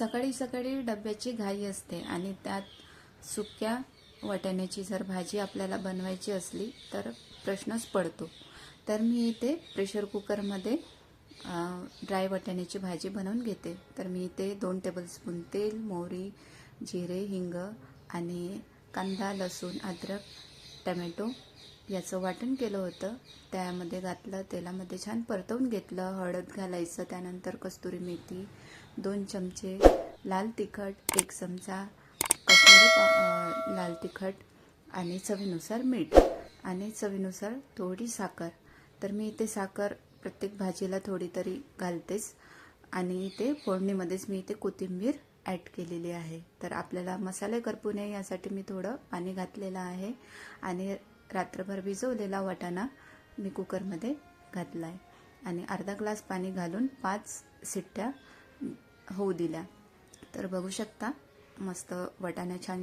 सकाळी सकाळी डब्याची घाई असते आणि त्यात सुक्या वाटाण्याची जर भाजी आपल्याला बनवायची असली तर प्रश्नच पडतो. तर मी इथे प्रेशर कुकरमध्ये ड्राय वाटाण्याची भाजी बनवून घेते. तर मी इथे दोन टेबलस्पून तेल मोहरी जिरे हिंग आणि कांदा लसूण अद्रक टमॅटो याचं वाटण केलं होतं. त्यामध्ये घातलं तेलामध्ये छान परतवून घेतलं हळद घालायचं त्यानंतर कस्तुरी मेथी दोन चमचे लाल तिखट एक चमचा कश्मीरी लाल तिखट आणि चवीनुसार मीठ आणि चवीनुसार थोडी साखर. तर मी इथे साखर प्रत्येक भाजीला थोडी तरी घालतेच आणि इथे फोडणीमध्येच मी इथे कोथिंबीर ॲड केलेली आहे. तर आपल्याला मसाले करपू नये यासाठी मी थोडं पाणी घातलेलं आहे आणि रात्रभर भिजवलेला वाटाणा मी कुकरमध्ये घातला आहे आणि अर्धा ग्लास पाणी घालून पाच शिट्ट्या होऊ दिल्या. तर बघू शकता मस्त वाटाणा छान